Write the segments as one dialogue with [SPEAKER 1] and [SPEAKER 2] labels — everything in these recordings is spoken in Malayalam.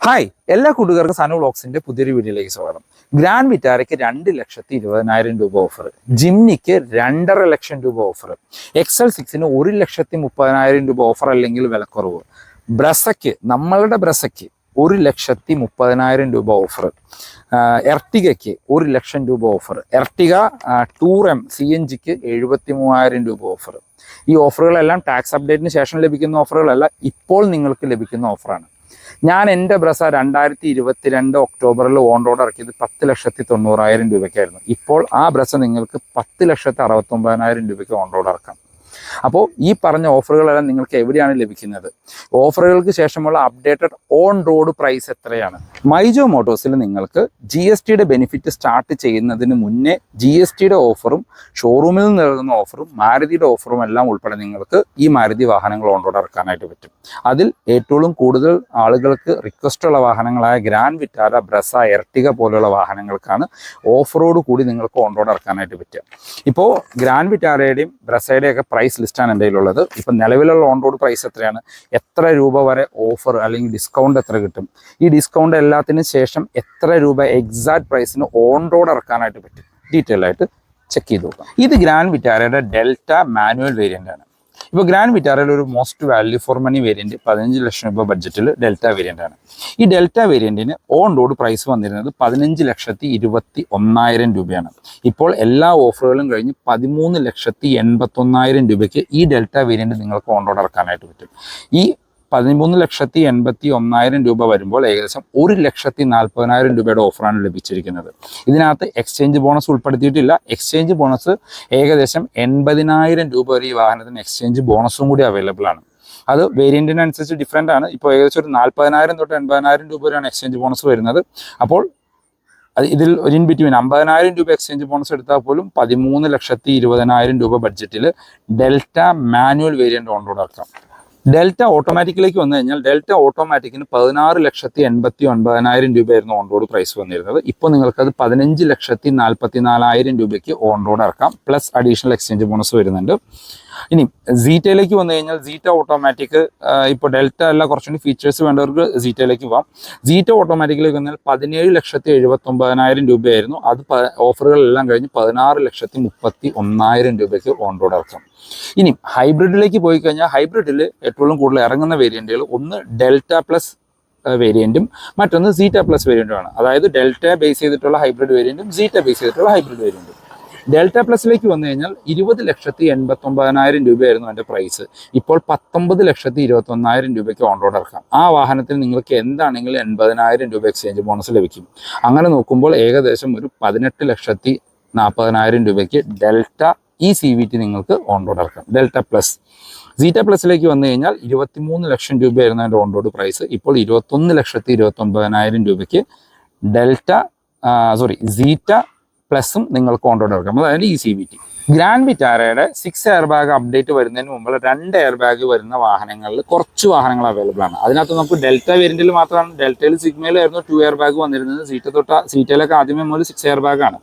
[SPEAKER 1] ഹായ് എല്ലാ കൂട്ടുകാർക്കും സനു ബ്ലോക്സിന്റെ പുതിയൊരു വീഡിയോയിലേക്ക് സ്വാഗതം. ഗ്രാൻഡ് വിറ്റാരയ്ക്ക് രണ്ട് ലക്ഷത്തി ഇരുപതിനായിരം രൂപ ഓഫർ ജിംനിക്ക് രണ്ടര ലക്ഷം രൂപ ഓഫർ എക്സൽ സിക്സിന് ഒരു ലക്ഷത്തി മുപ്പതിനായിരം രൂപ ഓഫർ അല്ലെങ്കിൽ വിലക്കുറവ്. ബ്രസയ്ക്ക് നമ്മളുടെ ബ്രസയ്ക്ക് ഒരു ലക്ഷത്തി മുപ്പതിനായിരം രൂപ ഓഫർ എർട്ടിഗയ്ക്ക് ഒരു ലക്ഷം രൂപ offer Ertiga tour M C N ജിക്ക് എഴുപത്തി മൂവായിരം രൂപ ഓഫർ ഈ ഓഫറുകളെല്ലാം ടാക്സ് അപ്ഡേറ്റിന് ശേഷം ലഭിക്കുന്ന ഓഫറുകളല്ല ഇപ്പോൾ നിങ്ങൾക്ക് ലഭിക്കുന്ന ഓഫറാണ് ഞാൻ എന്റെ ബ്രസ രണ്ടായിരത്തി ഇരുപത്തിരണ്ട് ഒക്ടോബറിൽ ഓൺ റോഡ് ഇറക്കിയത് പത്ത് ലക്ഷത്തി തൊണ്ണൂറായിരം രൂപയ്ക്കായിരുന്നു. ഇപ്പോൾ ആ ബ്രസ നിങ്ങൾക്ക് പത്ത് ലക്ഷത്തി അറുപത്തൊമ്പതിനായിരം രൂപയ്ക്ക് ഓൺ റോഡ് ഇറക്കാം. അപ്പോൾ ഈ പറഞ്ഞ ഓഫറുകളെല്ലാം നിങ്ങൾക്ക് എവിടെയാണ് ലഭിക്കുന്നത്? ഓഫറുകൾക്ക് ശേഷമുള്ള അപ്ഡേറ്റഡ് ഓൺ റോഡ് പ്രൈസ് എത്രയാണ്? മൈജോ മോട്ടോഴ്സിൽ നിങ്ങൾക്ക് ജി എസ് ടിയുടെ ബെനിഫിറ്റ് സ്റ്റാർട്ട് ചെയ്യുന്നതിന് മുന്നേ ജി എസ് ടിയുടെ ഓഫറും ഷോറൂമിൽ നിന്ന് നൽകുന്ന ഓഫറും മാരുതിയുടെ ഓഫറും എല്ലാം ഉൾപ്പെടെ നിങ്ങൾക്ക് ഈ മാരുതി വാഹനങ്ങൾ ഓൺ റോഡ് ഇറക്കാനായിട്ട് പറ്റും. അതിൽ ഏറ്റവും കൂടുതൽ ആളുകൾക്ക് റിക്വസ്റ്റ് ഉള്ള വാഹനങ്ങളായ ഗ്രാൻഡ് വിറ്റാര ബ്രസ എർട്ടിക പോലുള്ള വാഹനങ്ങൾക്കാണ് ഓഫ് റോഡ് കൂടി നിങ്ങൾക്ക് ഓൺ റോഡ് ഇറക്കാനായിട്ട് പറ്റുക. ഇപ്പോൾ ഗ്രാൻഡ് വിറ്റാരയുടെയും ബ്രസയുടെയും ഒക്കെ പ്രൈസ് ലിസ്റ്റാണ് എന്റെ കയ്യിലുള്ളത്. ഇപ്പം നിലവിലുള്ള ഓൺ റോഡ് പ്രൈസ് എത്രയാണ്? എത്ര രൂപ വരെ ഓഫർ അല്ലെങ്കിൽ ഡിസ്കൗണ്ട് എത്ര കിട്ടും? ഈ ഡിസ്കൗണ്ട് എല്ലാത്തിനും ശേഷം എത്ര രൂപ എക്സാക്ട് പ്രൈസിന് ഓൺ റോഡ് ഇറക്കാനായിട്ട് പറ്റും? ഡീറ്റെയിൽ ആയിട്ട് ചെക്ക് ചെയ്ത് നോക്കാം. ഇത് ഗ്രാൻഡ് വിറ്റാരയുടെ ഡെൽറ്റ മാനുവൽ വേരിയന്റ് ആണ്. ഇപ്പോൾ ഗ്രാൻഡ് വിറ്റാറയിൽ ഒരു most value for money variant പതിനഞ്ച് ലക്ഷം രൂപ ബഡ്ജറ്റിൽ ഡെൽറ്റ വേരിയന്റ് ആണ്. ഈ ഡെൽറ്റ വേരിയന്റിന് ഓൺ റോഡ് പ്രൈസ് വന്നിരുന്നത് പതിനഞ്ച് ലക്ഷത്തി ഇരുപത്തി ഒന്നായിരം രൂപയാണ്. ഇപ്പോൾ എല്ലാ ഓഫറുകളും കഴിഞ്ഞ് പതിമൂന്ന് ലക്ഷത്തി എൺപത്തൊന്നായിരം രൂപയ്ക്ക് ഈ ഡെൽറ്റ വേരിയന്റ് നിങ്ങൾക്ക് ഓൺ റോഡ് ഇറക്കാനായിട്ട് പറ്റും. ഈ പതിമൂന്ന് ലക്ഷത്തി എൺപത്തി ഒന്നായിരം രൂപ വരുമ്പോൾ ഏകദേശം ഒരു ലക്ഷത്തി നാൽപ്പതിനായിരം രൂപയുടെ ഓഫറാണ് ലഭിച്ചിരിക്കുന്നത്. ഇതിനകത്ത് എക്സ്ചേഞ്ച് ബോണസ് ഉൾപ്പെടുത്തിയിട്ടില്ല. എക്സ്ചേഞ്ച് ബോണസ് ഏകദേശം എൺപതിനായിരം രൂപ വരെ ഈ വാഹനത്തിന് എക്സ്ചേഞ്ച് ബോണസും കൂടി അവൈലബിൾ ആണ്. അത് വേരിയന്റിനനുസരിച്ച് ഡിഫറെന്റ് ആണ്. ഇപ്പോൾ ഏകദേശം ഒരു നാൽപ്പതിനായിരം തൊട്ട് എൺപതിനായിരം രൂപ വരെയാണ് എക്സ്ചേഞ്ച് ബോണസ് വരുന്നത്. അപ്പോൾ ഇതിൽ ഒരു ഇൻ ബിറ്റ്വീൻ അമ്പതിനായിരം രൂപ എക്സ്ചേഞ്ച് ബോണസ് എടുത്താൽ പോലും പതിമൂന്ന് ലക്ഷത്തി ഇരുപതിനായിരം രൂപ ബഡ്ജറ്റിൽ Delta manual variant on road ഇറക്കാം ഡെൽറ്റ ഓട്ടോമാറ്റിക്കിലേക്ക് വന്നു കഴിഞ്ഞാൽ ഡെൽറ്റ ഓട്ടോമാറ്റിക്കിന് പതിനാറ് ലക്ഷത്തി എൺപത്തി ഒൻപതിനായിരം രൂപയായിരുന്നു ഓൺ റോഡ് പ്രൈസ് വന്നിരുന്നത്. ഇപ്പോൾ നിങ്ങൾക്കത് പതിനഞ്ച് ലക്ഷത്തി നാൽപ്പത്തി നാലായിരം രൂപയ്ക്ക് ഓൺ റോഡ് ഇറക്കാം. പ്ലസ് അഡീഷണൽ എക്സ്ചേഞ്ച് ബോണസ് വരുന്നുണ്ട്. ഇനി സീറ്റയിലേക്ക് വന്നു കഴിഞ്ഞാൽ സീറ്റ ഓട്ടോമാറ്റിക് ഇപ്പോൾ ഡെൽറ്റ അല്ല കുറച്ചുകൂടി ഫീച്ചേഴ്സ് വേണ്ടവർക്ക് സീറ്റയിലേക്ക് പോവാം. സീറ്റ ഓട്ടോമാറ്റിക്കിലേക്ക് വന്നാൽ പതിനേഴ് ലക്ഷത്തി എഴുപത്തൊമ്പതിനായിരം രൂപയായിരുന്നു. അത് ഓഫറുകളെല്ലാം കഴിഞ്ഞ് പതിനാറ് ലക്ഷത്തി മുപ്പത്തി ഒന്നായിരം രൂപയ്ക്ക് ഓൺ റോഡ് ഇറക്കാം. ഇനി ഹൈബ്രിഡിലേക്ക് പോയി കഴിഞ്ഞാൽ ഹൈബ്രിഡിൽ ഏറ്റവും കൂടുതൽ ഇറങ്ങുന്ന വേരിയന്റുകൾ ഒന്ന് ഡെൽറ്റ പ്ലസ് വേരിയന്റും മറ്റൊന്ന് സീറ്റ പ്ലസ് വേരിയന്റുമാണ് അതായത് ഡെൽറ്റ ബേസ് ചെയ്തിട്ടുള്ള ഹൈബ്രിഡ് വേരിയന്റും സീറ്റ ബേസ് ചെയ്തിട്ടുള്ള ഹൈബ്രിഡ് വേരിയന്റും ഡെൽറ്റ പ്ലസിലേക്ക് വന്നു കഴിഞ്ഞാൽ ഇരുപത് ലക്ഷത്തി എൺപത്തി ഒമ്പതിനായിരം രൂപയായിരുന്നു അതിന്റെ പ്രൈസ് ഇപ്പോൾ പത്തൊമ്പത് ലക്ഷത്തി ഇരുപത്തി ഒന്നായിരം രൂപയ്ക്ക് ഓൺ റോഡ് ഇറക്കാം. ആ വാഹനത്തിൽ നിങ്ങൾക്ക് എന്താണെങ്കിലും എൺപതിനായിരം രൂപ എക്സ്ചേഞ്ച് ബോണസ് ലഭിക്കും. അങ്ങനെ നോക്കുമ്പോൾ ഏകദേശം ഒരു പതിനെട്ട് ലക്ഷത്തി നാൽപ്പതിനായിരം രൂപയ്ക്ക് Delta E C V T നിങ്ങൾക്ക് ഓൺ റോഡ് ഇറക്കാം. Delta plus. സീറ്റ പ്ലസിലേക്ക് വന്നു കഴിഞ്ഞാൽ ഇരുപത്തിമൂന്ന് ലക്ഷം രൂപയായിരുന്നു അതിന്റെ ഓൺ റോഡ് പ്രൈസ് ഇപ്പോൾ ഇരുപത്തൊന്ന് ലക്ഷത്തി ഇരുപത്തൊമ്പതിനായിരം രൂപയ്ക്ക് ഡെൽറ്റ സോറി സീറ്റ പ്ലസും നിങ്ങൾക്ക് ഓൺ എടുക്കാം അതായത് E C V T grand വിറ്റാരയുടെ six air bag update വരുന്നതിന് മുമ്പ് രണ്ട് എയർ ബാഗ് വരുന്ന വാഹനങ്ങളിൽ കുറച്ച് വാഹനങ്ങൾ അവൈലബിൾ ആണ്. അതിനകത്ത് നമുക്ക് ഡെൽറ്റ വേരിയന്റിൽ മാത്രമാണ്. ഡെൽറ്റയിൽ സിഗ്മയിലായിരുന്നു ടു എയർ ബാഗ് വന്നിരുന്നത്. സീറ്റ് തൊട്ട സീറ്റിലൊക്കെ ആദ്യമേ മുതൽ സിക്സ് എയർ ബാഗ് ആണ്.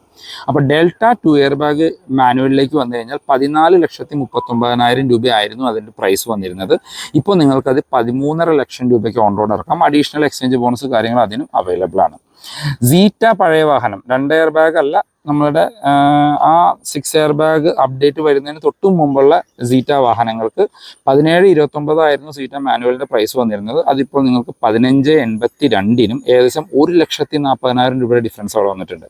[SPEAKER 1] അപ്പോൾ ഡെൽറ്റ ടു എയർ ബാഗ് മാനുവലിലേക്ക് വന്നു കഴിഞ്ഞാൽ പതിനാല് ലക്ഷത്തി മുപ്പത്തൊമ്പതിനായിരം രൂപയായിരുന്നു അതിന്റെ പ്രൈസ് വന്നിരുന്നത്. ഇപ്പോൾ നിങ്ങൾക്കത് പതിമൂന്നര ലക്ഷം രൂപയ്ക്ക് ഓൺ റോഡ് ഇറക്കാം. അഡീഷണൽ എക്സ്ചേഞ്ച് ബോണസ് കാര്യങ്ങൾ അതിനും അവൈലബിൾ ആണ്. സീറ്റ പഴയ വാഹനം. രണ്ട് എയർ ബാഗ് അല്ല നമ്മളുടെ ആ, സിക്സ് എയർ ബാഗ് അപ്ഡേറ്റ് വരുന്നതിന് തൊട്ടും മുമ്പുള്ള സീറ്റ വാഹനങ്ങൾക്ക് പതിനേഴ് ഇരുപത്തൊമ്പതായിരുന്നു സീറ്റ മാനുവലിന്റെ പ്രൈസ് വന്നിരുന്നത്. അതിപ്പോൾ നിങ്ങൾക്ക് പതിനഞ്ച് എൺപത്തി രണ്ടിനും ഏകദേശം ഒരു ലക്ഷത്തി നാൽപ്പതിനായിരം രൂപയുടെ ഡിഫറൻസ് അവിടെ വന്നിട്ടുണ്ട്.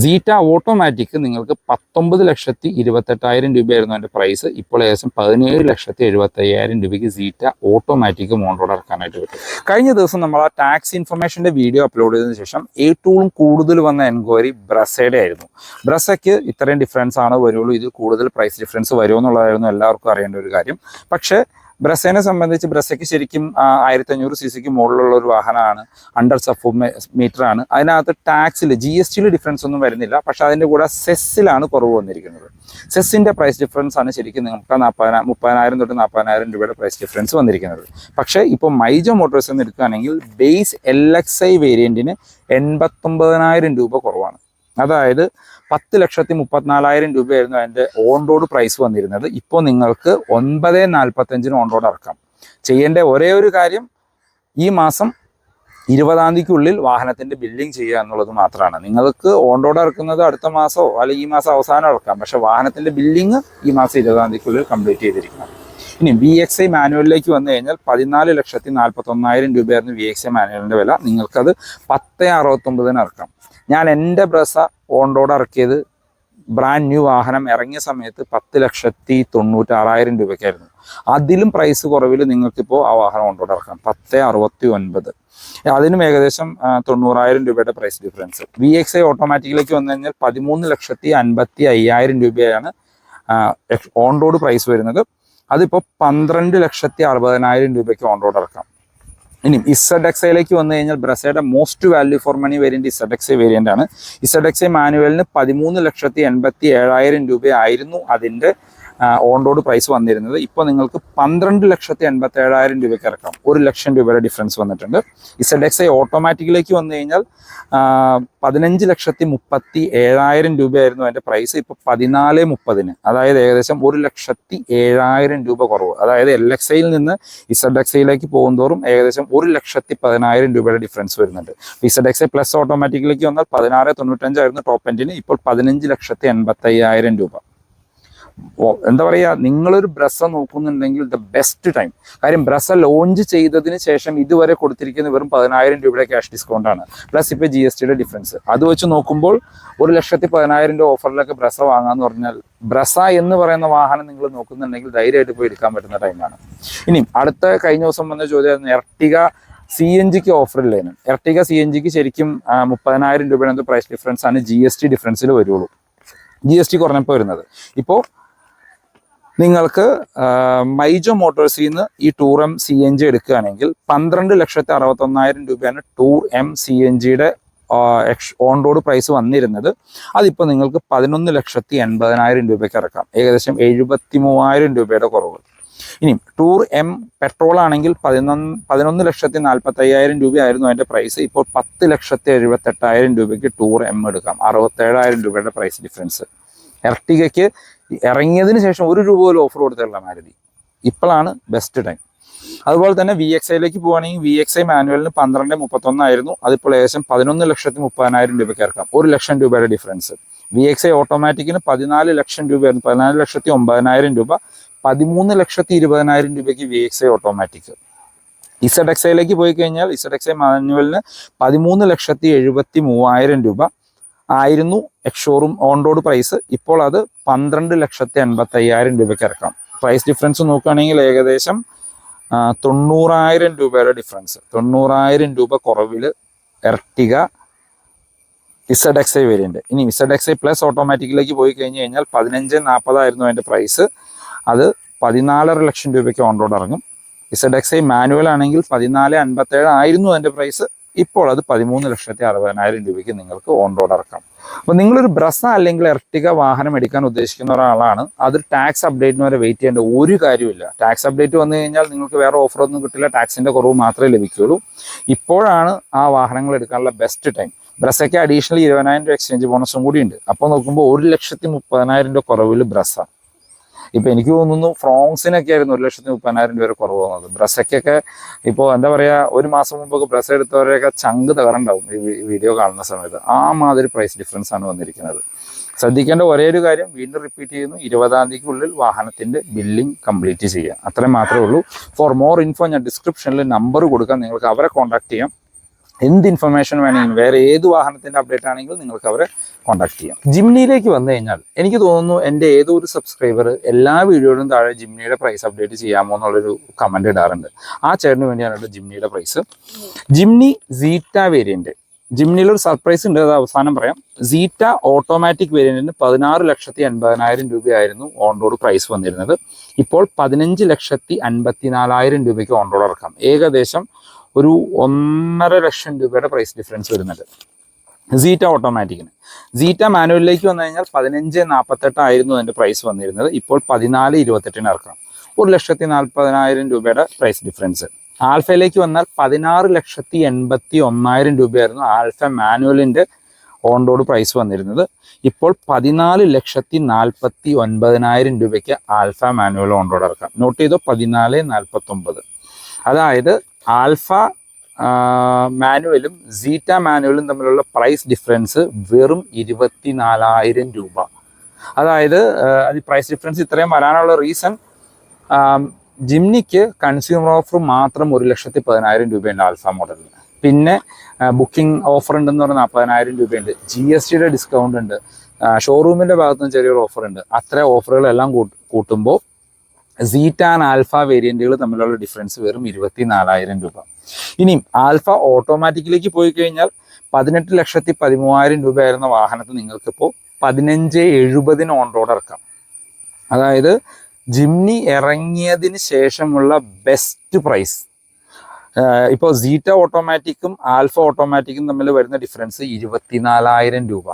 [SPEAKER 1] സീറ്റ ഓട്ടോമാറ്റിക് നിങ്ങൾക്ക് പത്തൊമ്പത് ലക്ഷത്തി ഇരുപത്തെട്ടായിരം രൂപയായിരുന്നു അതിന്റെ പ്രൈസ് ഇപ്പോൾ ഏകദേശം പതിനേഴ് ലക്ഷത്തി എഴുപത്തയ്യായിരം രൂപയ്ക്ക് സീറ്റ ഓട്ടോമാറ്റിക് മോണ്ടോട് ഇറക്കാനായിട്ട് പറ്റും. കഴിഞ്ഞ ദിവസം നമ്മൾ ആ ടാക്സ് ഇൻഫർമേഷന്റെ വീഡിയോ അപ്ലോഡ് ചെയ്തതിനു ശേഷം ഏറ്റവും കൂടുതൽ വന്ന എൻക്വയറി ബ്രസയുടെ ആയിരുന്നു. ബ്രസയ്ക്ക് ഇത്രയും ഡിഫറൻസ് ആണ് വരുള്ളൂ. ഇത് കൂടുതൽ പ്രൈസ് ഡിഫറൻസ് വരുമെന്നുള്ളതായിരുന്നു എല്ലാവർക്കും അറിയേണ്ട ഒരു കാര്യം. പക്ഷേ ബ്രസേനെ സംബന്ധിച്ച് ബ്രസയ്ക്ക് ശരിക്കും ആയിരത്തി അഞ്ഞൂറ് സി സിക്ക് മുകളിലുള്ള ഒരു വാഹനമാണ്. അണ്ടർ സഫ് മീറ്റർ ആണ് അതിനകത്ത് ടാക്സിൽ ജി എസ് ടിയിൽ ഡിഫറൻസ് ഒന്നും വരുന്നില്ല. പക്ഷെ അതിന്റെ കൂടെ സെസ്സിലാണ് കുറവ് വന്നിരിക്കുന്നത്. സെസ്സിന്റെ പ്രൈസ് ഡിഫറൻസ് ആണ് ശരിക്കും നിങ്ങൾക്ക് നാൽപ്പതിനായിരം മുപ്പതിനായിരം തൊട്ട് നാൽപ്പതിനായിരം രൂപയുടെ പ്രൈസ് ഡിഫറൻസ് വന്നിരിക്കുന്നത്. പക്ഷേ ഇപ്പോൾ മൈജോ മോട്ടോഴ്സ് എന്ന് എടുക്കുകയാണെങ്കിൽ base L X I variant എൺപത്തൊമ്പതിനായിരം രൂപ കുറവാണ്. അതായത് പത്ത് ലക്ഷത്തി മുപ്പത്തിനാലായിരം രൂപയായിരുന്നു അതിന്റെ ഓൺ റോഡ് പ്രൈസ് വന്നിരുന്നത്. ഇപ്പോൾ നിങ്ങൾക്ക് ഒൻപത് നാൽപ്പത്തഞ്ചിന് ഓൺ റോഡ് ഇറക്കാം. ചെയ്യേണ്ട ഒരേ ഒരു കാര്യം ഈ മാസം ഇരുപതാം തീയതിക്കുള്ളിൽ വാഹനത്തിന്റെ ബില്ലിംഗ് ചെയ്യുക എന്നുള്ളത് മാത്രമാണ്. നിങ്ങൾക്ക് ഓൺ റോഡ് ഇറക്കുന്നത് അടുത്ത മാസമോ അല്ലെങ്കിൽ ഈ മാസം അവസാനം ഇറക്കാം. പക്ഷേ വാഹനത്തിന്റെ ബില്ലിംഗ് ഈ മാസം ഇരുപതാം തീയതിക്കുള്ളിൽ കംപ്ലീറ്റ് ചെയ്തിരിക്കണം. ഇനി വി എക്സ് ഐ മാനുവലിലേക്ക് വന്നു കഴിഞ്ഞാൽ പതിനാല് ലക്ഷത്തി നാൽപ്പത്തൊന്നായിരം രൂപയായിരുന്നു വി എക്സ് ഐ മാനുവലിന്റെ വില. നിങ്ങൾക്കത് പത്ത് അറുപത്തൊമ്പതിന് ഇറക്കാം. ഞാൻ എന്റെ ബ്രസ ഓൺ ഇറക്കിയത് ബ്രാൻഡ് ന്യൂ വാഹനം ഇറങ്ങിയ സമയത്ത് പത്ത് ലക്ഷത്തി തൊണ്ണൂറ്റാറായിരം രൂപയ്ക്കായിരുന്നു. അതിലും പ്രൈസ് കുറവിൽ നിങ്ങൾക്കിപ്പോൾ ആ വാഹനം ഓൺ റോഡ് ഇറക്കാം. പത്ത് അറുപത്തി ഒൻപത് അതിനും ഏകദേശം തൊണ്ണൂറായിരം രൂപയുടെ price difference V X I ഓട്ടോമാറ്റിക്കിലേക്ക് വന്നു കഴിഞ്ഞാൽ പതിമൂന്ന് ലക്ഷത്തി അൻപത്തി അയ്യായിരം രൂപയാണ് ഓൺ റോഡ് പ്രൈസ് വരുന്നത്. അതിപ്പോൾ പന്ത്രണ്ട് ലക്ഷത്തി അറുപതിനായിരം രൂപയ്ക്ക് ഓൺ റോഡ് ഇറക്കാം. ഇനി ഇസഡ് എക്സയിലേക്ക് വന്നു കഴിഞ്ഞാൽ ബ്രസയുടെ most value for money variant Z X variant ആണ്. ഇസഡ് എക്സ് മാനുവലിന് പതിമൂന്ന് ലക്ഷത്തി എൺപത്തി ഏഴായിരം രൂപയായിരുന്നു അതിന്റെ ഓൺ റോഡ് പ്രൈസ് വന്നിരുന്നത്. ഇപ്പോൾ നിങ്ങൾക്ക് പന്ത്രണ്ട് ലക്ഷത്തി എൺപത്തി ഏഴായിരം രൂപയ്ക്ക് ഇറക്കാം. ഒരു ലക്ഷം രൂപയുടെ ഡിഫറൻസ് വന്നിട്ടുണ്ട്. ഇസഡ് എക്സ് ഐ ഓട്ടോമാറ്റിക്കിലേക്ക് വന്നു കഴിഞ്ഞാൽ പതിനഞ്ച് ലക്ഷത്തി മുപ്പത്തി ഏഴായിരം രൂപയായിരുന്നു അതിന്റെ പ്രൈസ് ഇപ്പോൾ പതിനാല് മുപ്പതിന്. അതായത് ഏകദേശം ഒരു ലക്ഷത്തി ഏഴായിരം രൂപ കുറവ്. അതായത് എൽ എക്സ് ഐയിൽ നിന്ന് ഇസഡ് എക്സ് ഐയിലേക്ക് പോകുന്തോറും ഏകദേശം ഒരു ലക്ഷത്തി പതിനായിരം രൂപയുടെ ഡിഫറൻസ് വരുന്നുണ്ട്. ഇസഡ് എക്സ് ഐ പ്ലസ് ഓട്ടോമാറ്റിക്കിലേക്ക് വന്നാൽ പതിനാറ് തൊണ്ണൂറ്റഞ്ചായിരുന്നു ടോപ്പ് എന്റിന് ഇപ്പോൾ പതിനഞ്ച് ലക്ഷത്തി എൺപത്തയ്യായിരം രൂപ. എന്താ പറയുക നിങ്ങളൊരു ബ്രസ നോക്കുന്നുണ്ടെങ്കിൽ ദ ബെസ്റ്റ് ടൈം കാര്യം ബ്രസ ലോഞ്ച് ചെയ്തതിന് ശേഷം ഇതുവരെ കൊടുത്തിരിക്കുന്ന വെറും പതിനായിരം രൂപയുടെ ക്യാഷ് ഡിസ്കൗണ്ട് ആണ്. പ്ലസ് ഇപ്പോൾ ജി എസ് ടിയുടെ ഡിഫറൻസ് അത് വെച്ച് നോക്കുമ്പോൾ ഒരു ലക്ഷത്തി പതിനായിരം രൂപ ഓഫറിലൊക്കെ ബ്രസ വാങ്ങാന്ന് പറഞ്ഞാൽ ബ്രസ എന്ന് പറയുന്ന വാഹനം നിങ്ങൾ നോക്കുന്നുണ്ടെങ്കിൽ ധൈര്യമായിട്ട് പോയി എടുക്കാൻ പറ്റുന്ന ടൈമാണ് ഇനി അടുത്ത കഴിഞ്ഞ ദിവസം വന്ന ചോദ്യം എർട്ടിക സി എൻ ജിക്ക് ഓഫർ ഇല്ലേന് എർട്ടിക സി എൻ ജിക്ക് ശരിക്കും മുപ്പതിനായിരം രൂപയുടെ പ്രൈസ് ഡിഫറൻസ് ആണ് ജി എസ് ടി ഡിഫറൻസിൽ വരുള്ളൂ. ജി എസ് ടി കുറഞ്ഞപ്പോൾ വരുന്നത്. ഇപ്പോൾ നിങ്ങൾക്ക് മൈജോ മോട്ടോഴ്സിൽ നിന്ന് ഈ tour M C N G എടുക്കുകയാണെങ്കിൽ പന്ത്രണ്ട് ലക്ഷത്തി അറുപത്തൊന്നായിരം രൂപയാണ് ടൂർ എം സി എൻ ജിയുടെ ഓൺ റോഡ് പ്രൈസ് വന്നിരുന്നത്. അതിപ്പോൾ നിങ്ങൾക്ക് പതിനൊന്ന് ലക്ഷത്തി എൺപതിനായിരം രൂപയ്ക്ക് ഇറക്കാം. ഏകദേശം എഴുപത്തി മൂവായിരം രൂപയുടെ കുറവ്. ഇനി ടൂർ എം പെട്രോൾ ആണെങ്കിൽ പതിനൊന്ന് പതിനൊന്ന് ലക്ഷത്തി നാൽപ്പത്തി അയ്യായിരം രൂപയായിരുന്നു അതിന്റെ പ്രൈസ് ഇപ്പോൾ പത്ത് ലക്ഷത്തി എഴുപത്തെട്ടായിരം രൂപയ്ക്ക് ടൂർ എം എടുക്കാം. അറുപത്തേഴായിരം രൂപയുടെ പ്രൈസ് ഡിഫറൻസ് എർട്ടിഗയ്ക്ക് ഇറങ്ങിയതിന് ശേഷം ഒരു രൂപ പോലും ഓഫർ കൊടുത്തിട്ടുള്ള മാരുതി. ഇപ്പോഴാണ് ബെസ്റ്റ് ടൈം അതുപോലെ തന്നെ വി എക്സ് ഐയിലേക്ക് പോവുകയാണെങ്കിൽ വി എക്സ് ഐ മാനുവലിന് പന്ത്രണ്ട് മുപ്പത്തൊന്നായിരുന്നു. അതിപ്പോൾ ഏകദേശം പതിനൊന്ന് ലക്ഷത്തി മുപ്പതിനായിരം രൂപയ്ക്ക് ഇറക്കാം. ഒരു ലക്ഷം രൂപയുടെ ഡിഫറൻസ് വി എക്സ് ഐ ഓട്ടോമാറ്റിക്കിന് പതിനാല് ലക്ഷം രൂപയായിരുന്നു. പതിനാല് ലക്ഷത്തി ഒമ്പതിനായിരം രൂപ. പതിമൂന്ന് ലക്ഷത്തി ഇരുപതിനായിരം രൂപയ്ക്ക് V X I automatic Z X ഐയിലേക്ക് പോയി കഴിഞ്ഞാൽ ഇസഡ് എക്സ് ഐ മാനുവലിന് പതിമൂന്ന് ലക്ഷത്തി എഴുപത്തി മൂവായിരം രൂപ. ആയിരുന്നു എക്ഷോറും ഓൺ റോഡ് പ്രൈസ് ഇപ്പോൾ അത് പന്ത്രണ്ട് ലക്ഷത്തി എൺപത്തി അയ്യായിരം രൂപയ്ക്ക് ഇറക്കാം. പ്രൈസ് ഡിഫറൻസ് നോക്കുകയാണെങ്കിൽ ഏകദേശം തൊണ്ണൂറായിരം രൂപയുടെ ഡിഫറൻസ് തൊണ്ണൂറായിരം രൂപ കുറവിൽ Ertiga Z X I variant ഇനി ഇസഡ് എക്സ് ഐ പ്ലസ് ഓട്ടോമാറ്റിക്കിലേക്ക് പോയി കഴിഞ്ഞ് കഴിഞ്ഞാൽ പതിനഞ്ച് നാൽപ്പതായിരുന്നു അതിന്റെ പ്രൈസ് അത് പതിനാലര ലക്ഷം രൂപയ്ക്ക് ഓൺ റോഡ് ഇറങ്ങും. ഇസഡ് എക്സ് ഐ മാനുവൽ ആണെങ്കിൽ പതിനാല് അൻപത്തേഴ് ആയിരുന്നു അതിന്റെ പ്രൈസ് ഇപ്പോൾ അത് പതിമൂന്ന് ലക്ഷത്തി അറുപതിനായിരം രൂപയ്ക്ക് നിങ്ങൾക്ക് ഓൺ റോഡ് ഇറക്കാം. അപ്പോൾ നിങ്ങളൊരു ബ്രസ അല്ലെങ്കിൽ എർട്ടിക വാഹനം എടുക്കാൻ ഉദ്ദേശിക്കുന്ന ഒരാളാണ്. അത് ടാക്സ് അപ്ഡേറ്റിന് വരെ വെയിറ്റ് ചെയ്യേണ്ട ഒരു കാര്യമില്ല ടാക്സ് അപ്ഡേറ്റ് വന്നു കഴിഞ്ഞാൽ നിങ്ങൾക്ക് വേറെ ഓഫർ ഒന്നും കിട്ടില്ല. ടാക്സിന്റെ കുറവ് മാത്രമേ ലഭിക്കുകയുള്ളൂ. ഇപ്പോഴാണ് ആ വാഹനങ്ങൾ എടുക്കാനുള്ള ബെസ്റ്റ് ടൈം ബ്രസയ്ക്ക് അഡീഷണൽ ഇരുപതിനായിരം രൂപ എക്സ്ചേഞ്ച് ബോണസും കൂടി ഉണ്ട് അപ്പോൾ നോക്കുമ്പോൾ ഒരു ലക്ഷത്തി മുപ്പതിനായിരം രൂപ കുറവിൽ ബ്രസ. ഇപ്പൊ എനിക്ക് തോന്നുന്നു ഫ്രോങ്സിനൊക്കെ ആയിരുന്നു ഒരു ലക്ഷത്തി മുപ്പതിനായിരം രൂപ കുറവ് വന്നത്. ബ്രസയ്ക്കൊക്കെ ഇപ്പോൾ എന്താ പറയാ ഒരു മാസം മുമ്പൊക്കെ ബ്രസ എടുത്തവരെയൊക്കെ ചങ്ക് തകറുണ്ടാവും ഈ വീഡിയോ കാണുന്ന സമയത്ത്. ആ മാതിരി പ്രൈസ് ഡിഫറൻസ് ആണ് വന്നിരിക്കുന്നത്. ശ്രദ്ധിക്കേണ്ട ഒരേ ഒരു കാര്യം വീണ്ടും റിപ്പീറ്റ് ചെയ്യുന്നു. ഇരുപതാം തീയതിക്കുള്ളിൽ വാഹനത്തിന്റെ ബില്ലിംഗ് കംപ്ലീറ്റ് ചെയ്യുക അത്രയും മാത്രമേ ഉള്ളൂ. ഫോർ മോർ ഇൻഫോ ഞാൻ ഡിസ്ക്രിപ്ഷനിൽ നമ്പർ കൊടുക്കാം. നിങ്ങൾക്ക് അവരെ കോൺടാക്ട് ചെയ്യാം. എന്ത് ഇൻഫർമേഷൻ വേണമെങ്കിലും വേറെ ഏത് വാഹനത്തിന്റെ അപ്ഡേറ്റ് ആണെങ്കിലും നിങ്ങൾക്ക് അവരെ കോൺടാക്ട് ചെയ്യാം. ജിംനിയിലേക്ക് വന്നു കഴിഞ്ഞാൽ എനിക്ക് തോന്നുന്നു എന്റെ ഏതോ ഒരു സബ്സ്ക്രൈബർ എല്ലാ വീഡിയോയിലും താഴെ ജിംനിയുടെ പ്രൈസ് അപ്ഡേറ്റ് ചെയ്യാമോ എന്നുള്ളൊരു കമന്റ് ഇടാറുണ്ട്. ആ ചേട്ടന് വേണ്ടിയാണ് ജിംനിയുടെ പ്രൈസ് ജിംനി സീറ്റ വേരിയന്റ് ജിംനിയിൽ ഒരു സർപ്രൈസ് ഉണ്ട് അത് അവസാനം പറയാം. സീറ്റ ഓട്ടോമാറ്റിക് വേരിയന്റിന് പതിനാറ് ലക്ഷത്തി അൻപതിനായിരം രൂപയായിരുന്നു ഓൺ റോഡ് പ്രൈസ് വന്നിരുന്നത്. ഇപ്പോൾ പതിനഞ്ച് ലക്ഷത്തി അൻപത്തിനാലായിരം രൂപയ്ക്ക് ഓൺ റോഡ് ഇറക്കാം. ഏകദേശം ഒരു ഒന്നര ലക്ഷം രൂപയുടെ പ്രൈസ് ഡിഫറൻസ് വരുന്നുണ്ട്. സീറ്റ ഓട്ടോമാറ്റിക്കിന് സീറ്റ മാനുവലിലേക്ക് വന്നു കഴിഞ്ഞാൽ പതിനഞ്ച് നാൽപ്പത്തെട്ടായിരുന്നു അതിന്റെ പ്രൈസ് വന്നിരുന്നത്. ഇപ്പോൾ പതിനാല് ഇരുപത്തെട്ടിന് ഇറക്കണം. ഒരു ലക്ഷത്തി നാൽപ്പതിനായിരം രൂപയുടെ പ്രൈസ് ഡിഫറൻസ് ആൽഫയിലേക്ക് വന്നാൽ പതിനാറ് ലക്ഷത്തി എൺപത്തി ഒന്നായിരം രൂപയായിരുന്നു ആൽഫ മാനുവലിന്റെ ഓൺ റോഡ് പ്രൈസ് വന്നിരുന്നത്. ഇപ്പോൾ പതിനാല് ലക്ഷത്തി നാൽപ്പത്തി ഒൻപതിനായിരം രൂപയ്ക്ക് ആൽഫ മാനുവൽ ഓൺ റോഡ് ഇറക്കാം. നോട്ട് ചെയ്തോ പതിനാല് നാൽപ്പത്തി ഒമ്പത് അതായത് ആൽഫ മാനുവലും സീറ്റ മാനുവലും തമ്മിലുള്ള പ്രൈസ് ഡിഫറൻസ് വെറും ഇരുപത്തി നാലായിരം രൂപ. അതായത് അത് പ്രൈസ് ഡിഫറൻസ് ഇത്രയും വരാനുള്ള റീസൺ ജിംനിക്ക് കൺസ്യൂമർ ഓഫർ മാത്രം ഒരു ലക്ഷത്തി പതിനായിരം രൂപയുണ്ട് ആൽഫ മോഡലിന്. പിന്നെ ബുക്കിംഗ് ഓഫർ ഉണ്ടെന്ന് പറഞ്ഞാൽ നാൽപ്പതിനായിരം രൂപയുണ്ട്. ജി എസ് ടിയുടെ ഡിസ്കൗണ്ട് ഉണ്ട്. ഷോറൂമിന്റെ ഭാഗത്തുനിന്ന് ചെറിയൊരു ഓഫർ ഉണ്ട്. അത്ര ഓഫറുകളെല്ലാം കൂട്ട് കൂട്ടുമ്പോൾ സീറ്റ ആൻഡ് ആൽഫ വേരിയന്റുകൾ തമ്മിലുള്ള ഡിഫറൻസ് വെറും ഇരുപത്തി നാലായിരം രൂപ. ഇനിയും ആൽഫ ഓട്ടോമാറ്റിക്കിലേക്ക് പോയി കഴിഞ്ഞാൽ പതിനെട്ട് ലക്ഷത്തി പതിമൂവായിരം രൂപയായിരുന്ന വാഹനത്തിൽ നിങ്ങൾക്കിപ്പോൾ പതിനഞ്ച് എഴുപതിന് ഓൺ റോഡ് ഇറക്കാം. അതായത് ജിംനി ഇറങ്ങിയതിന് ശേഷമുള്ള ബെസ്റ്റ് പ്രൈസ് ഇപ്പോൾ സീറ്റ ഓട്ടോമാറ്റിക്കും ആൽഫ ഓട്ടോമാറ്റിക്കും തമ്മിൽ വരുന്ന ഡിഫറൻസ് ഇരുപത്തിനാലായിരം രൂപ.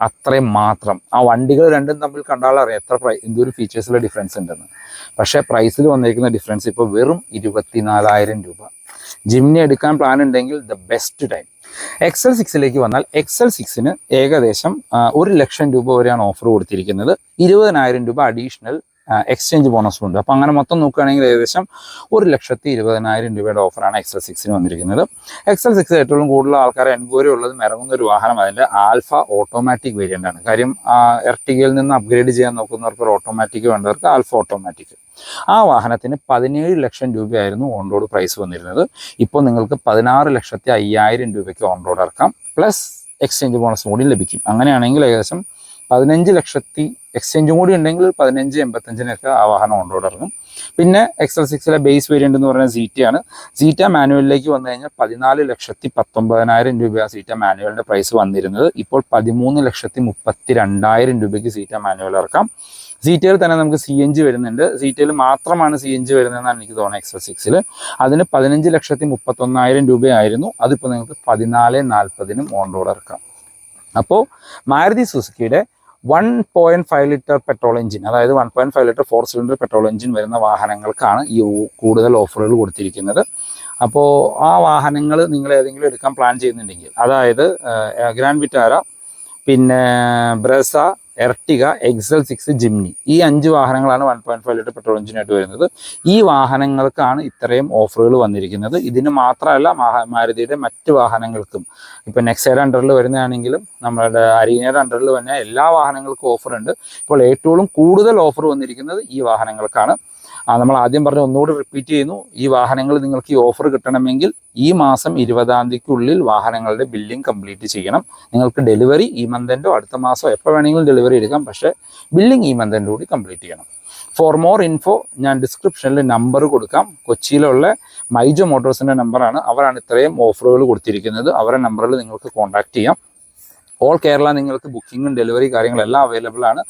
[SPEAKER 1] അത്രയും മാത്രം. ആ വണ്ടികൾ രണ്ടും തമ്മിൽ കണ്ടാൽ അറിയാം എത്ര പ്രൈ എന്തൊരു ഫീച്ചേഴ്സിലെ ഡിഫറൻസ് ഉണ്ടെന്ന്. പക്ഷേ പ്രൈസിൽ വന്നിരിക്കുന്ന ഡിഫറൻസ് ഇപ്പോൾ വെറും ഇരുപത്തിനാലായിരം രൂപ. ജിംനി എടുക്കാൻ പ്ലാൻ ഉണ്ടെങ്കിൽ ദ ബെസ്റ്റ് ടൈം എക്സൽ സിക്സിലേക്ക് വന്നാൽ എക്സൽ സിക്സിന് ഏകദേശം ഒരു ലക്ഷം രൂപ വരെയാണ് ഓഫർ കൊടുത്തിരിക്കുന്നത്. ഇരുപതിനായിരം രൂപ അഡീഷണൽ എക്സ്ചേഞ്ച് ബോണസും ഉണ്ട്. അപ്പോൾ അങ്ങനെ മൊത്തം നോക്കുകയാണെങ്കിൽ ഏകദേശം ഒരു ലക്ഷത്തി ഇരുപതിനായിരം രൂപയുടെ ഓഫറാണ് എക്സൽ സിക്സിന് വന്നിരിക്കുന്നത്. എക്സൽ സിക്സ് ഏറ്റവും കൂടുതൽ ആൾക്കാരെ എൻക്വയറി ഉള്ളതും ഇറങ്ങുന്ന ഒരു വാഹനം അതിന്റെ ആൽഫ ഓട്ടോമാറ്റിക് വേരിയന്റ് ആണ്. കാര്യം എർട്ടിഗയിൽ നിന്ന് അപ്ഗ്രേഡ് ചെയ്യാൻ നോക്കുന്നവർക്ക് ഒരു ഓട്ടോമാറ്റിക് വേണ്ടവർക്ക് ആൽഫ ഓട്ടോമാറ്റിക് ആ വാഹനത്തിന് പതിനേഴ് ലക്ഷം രൂപയായിരുന്നു ഓൺ റോഡ് പ്രൈസ് വന്നിരുന്നത്. ഇപ്പോൾ നിങ്ങൾക്ക് പതിനാറ് ലക്ഷത്തി അയ്യായിരം രൂപയ്ക്ക് ഓൺ റോഡ് ഇറക്കാം. പ്ലസ് എക്സ്ചേഞ്ച് ബോണസ് കൂടി ലഭിക്കും. അങ്ങനെയാണെങ്കിൽ ഏകദേശം പതിനഞ്ച് ലക്ഷത്തി എക്സ്ചേഞ്ചും കൂടി ഉണ്ടെങ്കിൽ പതിനഞ്ച് എൺപത്തഞ്ചിനൊക്കെ ആ വാഹനം ഓൺറോഡ് ഇറങ്ങും. പിന്നെ എക്സൽ സിക്സിലെ ബേസ് വേരിയന്റ് എന്ന് പറയുന്നത് ആണ്. സീറ്റ മാനുവലിലേക്ക് വന്നു കഴിഞ്ഞാൽ പതിനാല് ലക്ഷത്തി പത്തൊമ്പതിനായിരം രൂപ സീറ്റ മാനുവലിന്റെ പ്രൈസ് വന്നിരുന്നത്. ഇപ്പോൾ പതിമൂന്ന് ലക്ഷത്തി മുപ്പത്തി രണ്ടായിരം രൂപയ്ക്ക് സീറ്റ മാനുവൽ ഇറക്കാം. സീറ്റയിൽ തന്നെ നമുക്ക് സി എൻ ജി വരുന്നുണ്ട്. സീറ്റയിൽ മാത്രമാണ് സി എൻ ജി വരുന്നതെന്നാണ് എനിക്ക് തോന്നുന്നത് എക്സൽ സിക്സിൽ അതിന് പതിനഞ്ച് ലക്ഷത്തി മുപ്പത്തൊന്നായിരം രൂപയായിരുന്നു. അതിപ്പോൾ നിങ്ങൾക്ക് പതിനാല് നാൽപ്പതിനും ഓൺ റോഡ് ഇറക്കാം. അപ്പോൾ Maruti സുസുക്കിയുടെ one point five litre petrol engine അതായത് one point five litre four cylinder petrol engine വരുന്ന വാഹനങ്ങൾക്കാണ് ഈ കൂടുതൽ ഓഫറുകൾ കൊടുത്തിരിക്കുന്നത്. അപ്പോൾ ആ വാഹനങ്ങൾ നിങ്ങൾ ഏതെങ്കിലും എടുക്കാൻ പ്ലാൻ ചെയ്യുന്നുണ്ടെങ്കിൽ അതായത് ഗ്രാൻഡ് വിറ്റാര പിന്നെ Brezza Ertiga XL six Jimny. ഈ അഞ്ച് വാഹനങ്ങളാണ് one point five litre petrol എഞ്ചിനായിട്ട് വരുന്നത്. ഈ വാഹനങ്ങൾക്കാണ് ഇത്രയും ഓഫറുകൾ വന്നിരിക്കുന്നത്. ഇതിന് മാത്രമല്ല മാരുതിയുടെ മറ്റ് വാഹനങ്ങൾക്കും. ഇപ്പം നെക്സയുടെ അണ്ടറിൽ വരുന്നതാണെങ്കിലും നമ്മുടെ അരീനയുടെ അണ്ടറിൽ വരുന്ന എല്ലാ വാഹനങ്ങൾക്കും ഓഫർ ഉണ്ട്. ഇപ്പോൾ ഏറ്റവും കൂടുതൽ ഓഫർ വന്നിരിക്കുന്നത് ഈ വാഹനങ്ങൾക്കാണ്. നമ്മൾ ആദ്യം പറഞ്ഞ ഒന്നുകൂടി റിപ്പീറ്റ് ചെയ്യുന്നു. ഈ വാഹനങ്ങൾ നിങ്ങൾക്ക് ഈ ഓഫർ കിട്ടണമെങ്കിൽ ഈ മാസം ഇരുപതാം തീയതിക്കുള്ളിൽ വാഹനങ്ങളുടെ ബില്ലിംഗ് കംപ്ലീറ്റ് ചെയ്യണം. നിങ്ങൾക്ക് ഡെലിവറി ഈ മന്തിന്റെ അടുത്ത മാസം എപ്പോൾ വേണമെങ്കിലും ഡെലിവറി എടുക്കാം. പക്ഷേ ബില്ലിംഗ് ഈ മന്തിന്റെ കൂടി കംപ്ലീറ്റ് ചെയ്യണം. ഫോർ മോർ ഇൻഫോ ഞാൻ ഡിസ്ക്രിപ്ഷനിൽ നമ്പർ കൊടുക്കാം. കൊച്ചിയിലുള്ള മൈജോ മോട്ടോഴ്സിന്റെ നമ്പറാണ് അവരാണ് ഇത്രയും ഓഫറുകൾ കൊടുത്തിരിക്കുന്നത്. അവരുടെ നമ്പറിൽ നിങ്ങൾക്ക് കോൺടാക്റ്റ് ചെയ്യാം. ഓൾ കേരള നിങ്ങൾക്ക് ബുക്കിങ്ങും ഡെലിവറി കാര്യങ്ങളെല്ലാം അവൈലബിൾ ആണ്.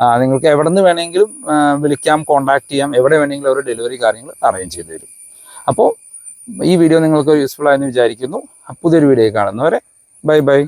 [SPEAKER 1] നിങ്ങൾക്ക് എവിടെ നിന്ന് വേണമെങ്കിലും വിളിക്കാം കോൺടാക്ട് ചെയ്യാം. എവിടെ വേണമെങ്കിലും അവർ ഡെലിവറി കാര്യങ്ങൾ അറേഞ്ച് ചെയ്ത് തരും. അപ്പോൾ ഈ വീഡിയോ നിങ്ങൾക്ക് യൂസ്ഫുൾ ആയെന്ന് വിചാരിക്കുന്നു. പുതിയൊരു വീഡിയോ കാണുന്നവരെ ബൈ ബൈ